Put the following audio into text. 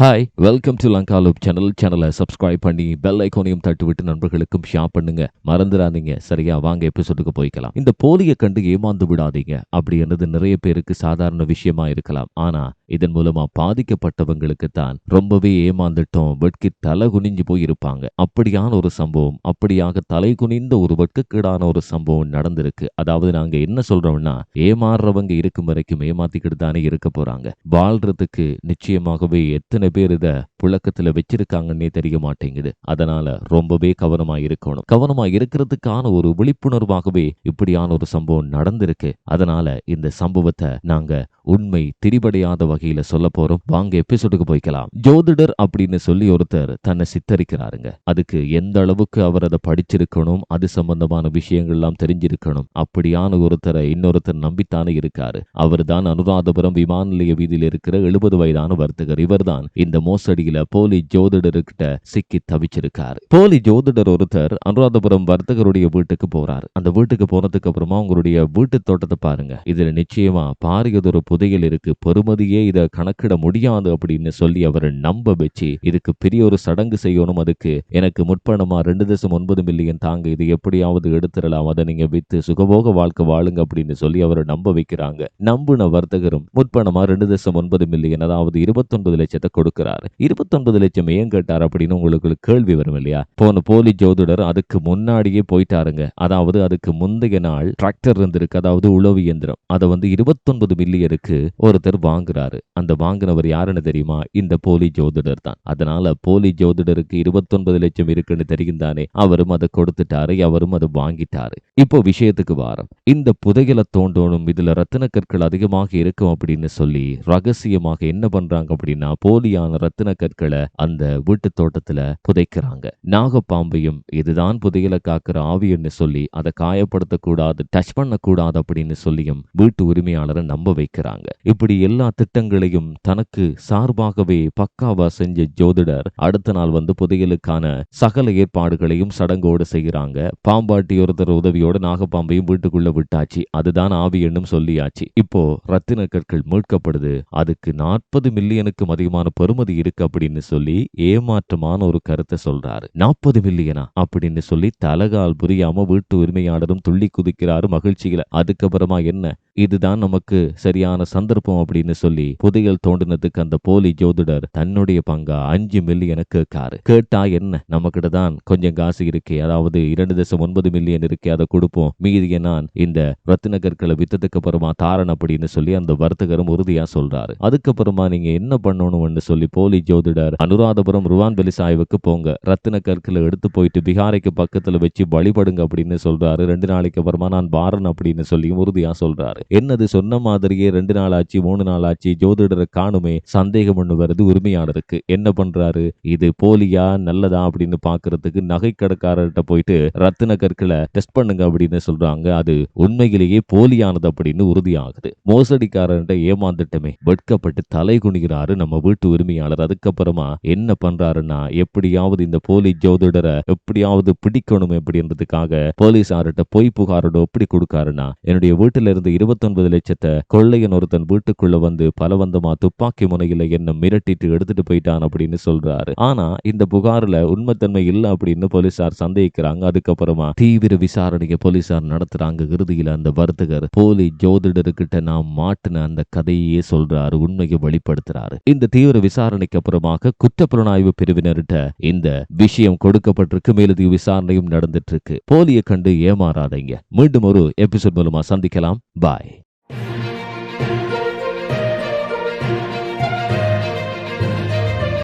Hi welcome to Lanka loop channel சேனலை subscribe பண்ணி bell ஐக்கோனையும் தட்டு விட்டு நண்பர்களுக்கும் ஷேர் பண்ணுங்க. மறந்துடாதீங்க. சரியா? வாங்க எபிசோடுக்கு போய்க்கலாம். இந்த போலியை கண்டு ஏமாந்து விடாதீங்க. அப்படி என்னது நிறைய பேருக்கு சாதாரண விஷயமா இருக்கலாம். ஆனா இதன் மூலமா பாதிக்கப்பட்டவங்களுக்கு தான் ரொம்பவே ஏமாந்துட்டோம். வெட்கி தலை குனிஞ்சு போய் இருப்பாங்க அப்படியான ஒரு சம்பவம் அப்படியாக தலை குனிந்த ஒரு வெட்கக்கீடான ஒரு சம்பவம் நடந்திருக்கு. அதாவது நாங்க என்ன சொல்றோம்னா ஏமாறுறவங்க இருக்கும் வரைக்கும் ஏமாத்திக்கிட்டு தானே இருக்க போறாங்க. வாழ்றதுக்கு நிச்சயமாகவே எத்தனை பேர் இதை புழக்கத்துல வச்சிருக்காங்கன்னே தெரிய மாட்டேங்குது. அதனால ரொம்பவே கவனமா இருக்கணும். கவனமா இருக்கிறதுக்கான ஒரு விழிப்புணர்வாகவே இப்படியான ஒரு சம்பவம் நடந்திருக்கு. அதனால இந்த சம்பவத்தை நாங்க உண்மை திரிபடையாத வகையில சொல்ல போறோம். வாங்க எபிசோடுக்கு போய்க்கலாம். ஜோதிடர் அப்படின்னு சொல்லி ஒருத்தர் தன்னை சித்தரிக்கிறாருங்க. அதுக்கு எந்த அளவுக்கு அவர் அதை படிச்சிருக்கணும் அது சம்பந்தமான விஷயங்கள் எல்லாம் தெரிஞ்சிருக்கணும். அப்படியான ஒருத்தரை இன்னொருத்தர் நம்பித்தானே இருக்காரு. அவர் தான் அனுராதபுரம் விமான நிலைய வீதியில் இருக்கிற எழுபது வயதான வர்த்தகர். இவர்தான் இந்த மோசடியில போலி ஜோதிடர்கிட்ட சிக்கி தவிச்சிருக்காரு. போலி ஜோதிடர் ஒருத்தர் அனுராதபுரம் வர்த்தகருடைய வீட்டுக்கு போறாரு. அந்த வீட்டுக்கு போனதுக்கு அப்புறமா உங்களுடைய வீட்டு தோட்டத்தை பாருங்க. இதுல நிச்சயமா பாரியதொரு புதையல் இருக்கு. பெருமதியே இத கணக்கிட முடியாது அப்படின்னு சொல்லி அவரை நம்ப வச்சு இதுக்கு பெரிய ஒரு சடங்கு செய்யணும் அதுக்கு. எனக்கு முற்பணமா ரெண்டு தசம் ஒன்பது மில்லியன் தாங்க. இது எப்படியாவது எடுத்துடலாம். அதை நீங்க வித்து சுகபோக வாழ்க்கை வாழுங்க அப்படின்னு சொல்லி அவரை நம்ப வைக்கிறாங்க. நம்புன வர்த்தகரும் முற்பணமா ரெண்டு தசம் ஒன்பது மில்லியன் அதாவது இருபத்தொன்பது லட்சத்தை கொடுக்கிறாரு. இருபத்தொன்பது லட்சம் ஏன் கேட்டார் அப்படின்னு உங்களுக்கு கேள்வி வரும் இல்லையா? போன போலி ஜோதிடர் அதுக்கு முன்னாடியே போயிட்டாருங்க. அதாவது அதுக்கு முந்தைய நாள் டிராக்டர் இருந்திருக்கு. அதாவது உழவு இயந்திரம். அதை வந்து இருபத்தொன்பது மில்லியனுக்கு ஒருத்தர் வாங்குறாரு. அந்த வாங்கினவர் யாருன்னு தெரியுமா? இந்த போலி ஜோதிடர் தான். அதனால போலி ஜோதிடருக்கு இருபத்தொன்பது லட்சம் இருக்குன்னு தெரியும் தானே அவரும் அதை கொடுத்துட்டாரு. அவரும் அதை வாங்கிட்டாரு. இப்போ விஷயத்துக்கு வாரம். இந்த புதையலை தோண்டோனும் இதுல ரத்தின கற்கள் அதிகமாக இருக்கும் அப்படின்னு சொல்லி ரகசியமாக என்ன பண்றாங்க அப்படின்னா போலி போலியான ரத்தின கற்களை அந்த வீட்டு தோட்டத்துல புதைக்கிறாங்க. நாகப்பாம்பையும் இதுதான் புதையலை காக்கிற ஆவின்னு சொல்லி அதை காயப்படுத்தக்கூடாது டச் பண்ணக்கூடாது அப்படின்னு சொல்லியும் வீட்டு உரிமையாளரை நம்ப வைக்கிறாங்க. இப்படி எல்லா திட்டங்களையும் தனக்கு சார்பாகவே பக்காவா செஞ்ச ஜோதிடர் அடுத்த நாள் வந்து புதையலுக்கான சகல ஏற்பாடுகளையும் சடங்கோடு செய்கிறாங்க. பாம்பாட்டி ஒருத்தர் உதவியோட நாகப்பாம்பையும் வீட்டுக்குள்ள விட்டாச்சு. அதுதான் ஆவி என்னும் சொல்லியாச்சு. இப்போ ரத்தின கற்கள் மீட்கப்படுது. அதுக்கு நாற்பது மில்லியனுக்கும் அதிகமான பெறுமதி இருக்கு அப்படின்னு சொல்லி ஏமாற்றமான ஒரு கருத்தை சொல்றாரு. நாற்பது மில்லியனா? அப்படின்னு சொல்லி தலகால் புரியாம வீட்டு உரிமையாளரும் துள்ளி குதிக்கிறாரு மகிழ்ச்சியில. அதுக்கப்புறமா என்ன? இதுதான் நமக்கு சரியான சந்தர்ப்பம் அப்படின்னு சொல்லி புதையல் தோண்டினதுக்கு அந்த போலி ஜோதிடர் தன்னுடைய பங்கா அஞ்சு மில்லியனை கேட்காரு. கேட்டா என்ன? நமக்கிட்ட தான் கொஞ்சம் காசு இருக்கே. அதாவது இரண்டு தசம் ஒன்பது மில்லியன் இருக்கே. அதை கொடுப்போம். மீதிய நான் இந்த ரத்தின கற்களை வித்ததுக்கு அப்புறமா தாரன் அப்படின்னு சொல்லி அந்த வர்த்தகரும் உறுதியா சொல்றாரு. அதுக்கப்புறமா நீங்க என்ன பண்ணணும்னு சொல்லி போலி ஜோதிடர் அனுராதபுரம் ருவான் பெலி சாய்வுக்கு போங்க. ரத்தின கற்களை எடுத்து போயிட்டு பிகாரைக்கு பக்கத்துல வச்சு வழிபடுங்க அப்படின்னு சொல்றாரு. ரெண்டு நாளைக்கு அப்புறமா நான் பாரன் அப்படின்னு சொல்லியும் உறுதியா சொல்றாரு. என்னது சொன்ன மாதிரியே ரெண்டு நாள் ஆச்சு மூணு நாள் ஆச்சு ஜோதிடரை காணுமே சந்தேகம் ஒண்ணு வருது உரிமையாளருக்கு. என்ன பண்றாரு? இது போலியா நல்லதா அப்படின்னு பாக்குறதுக்கு நகை கடைக்காரர்கிட்ட போயிட்டு ரத்தின கற்களை டெஸ்ட் பண்ணுங்க அப்படின்னு சொல்றாங்க. அது உண்மையிலேயே போலியானது அப்படின்னு உறுதியாகுது. மோசடிக்காரர்கிட்ட ஏமாந்துட்டமே வெட்கப்பட்டு தலை குனிகிறாரு நம்ம வீட்டு உரிமையாளர். அதுக்கப்புறமா என்ன பண்றாருன்னா எப்படியாவது இந்த போலி ஜோதிடரை எப்படியாவது பிடிக்கணும் அப்படின்றதுக்காக போலீசார்கிட்ட பொய் புகாரோட எப்படி கொடுக்காருன்னா என்னுடைய வீட்டுல இருந்து இருபத்தொன்பது லட்சத்தை கொள்ளையன் ஒருத்தன் வீட்டுக்குள்ள வந்து பலவந்தமா துப்பாக்கி முனையில என்ன மிரட்டிட்டு எடுத்துட்டு போயிட்டான் அப்படின்னு சொல்றாரு. ஆனா இந்த புகார்ல உண்மைத்தன்மை இல்ல அப்படின்னு போலீசார் சந்தேகிக்கிறாங்க. அதுக்கப்புறமா தீவிர விசாரணையை போலீசார் நடத்துறாங்க. இறுதியில அந்த வர்த்தகர் போலி ஜோதிடர்கிட்ட நாம் மாட்டின அந்த கதையே சொல்றாரு உண்மையை வெளிப்படுத்துறாரு. இந்த தீவிர விசாரணைக்கு அப்புறமாக குற்றப்புலனாய்வு பிரிவினர்கிட்ட இந்த விஷயம் கொடுக்கப்பட்டிருக்கு. மேலதிக விசாரணையும் நடந்துட்டு இருக்கு. போலியை கண்டு ஏமாறாதீங்க. மீண்டும் ஒரு எபிசோட் மூலமா சந்திக்கலாம். பாய்.